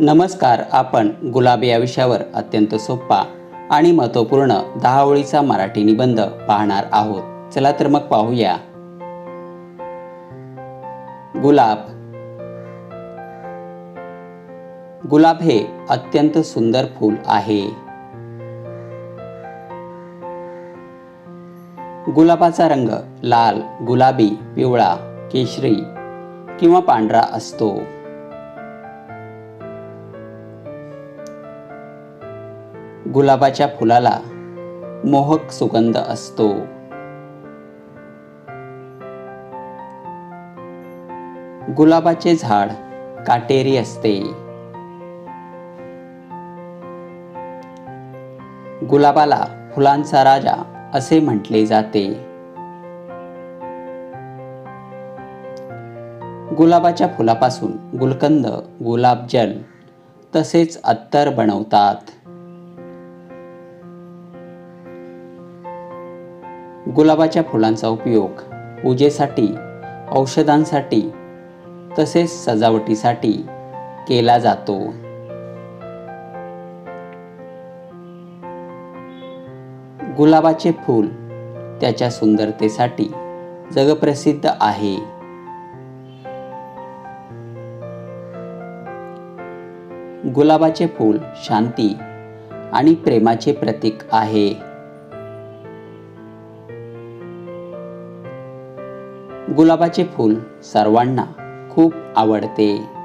नमस्कार आपण गुलाब या विषयावर अत्यंत सोपा आणि महत्त्वपूर्ण दहा ओळीचा मराठी निबंध पाहणार आहोत. चला तर मग पाहूया. गुलाब. गुलाब हे अत्यंत सुंदर फूल आहे. गुलाबाचा रंग लाल गुलाबी पिवळा केशरी किंवा पांढरा असतो. गुलाबाच्या फुलाला मोहक सुगंध असतो. गुलाबाचे झाड काटेरी असते. गुलाबाला फुलांचा राजा असे म्हटले जाते. गुलाबाच्या फुलापासून गुलकंद गुलाबजल तसेच अत्तर बनवतात. गुलाबाच्या फुलांचा उपयोग पूजेसाठी औषधांसाठी तसेच सजावटीसाठी केला जातो. गुलाबाचे फूल त्याच्या सुंदरतेसाठी जगप्रसिद्ध आहे. गुलाबाचे फूल शांती आणि प्रेमाचे प्रतीक आहे. गुलाबाचे फूल सर्वांना खूप आवडते.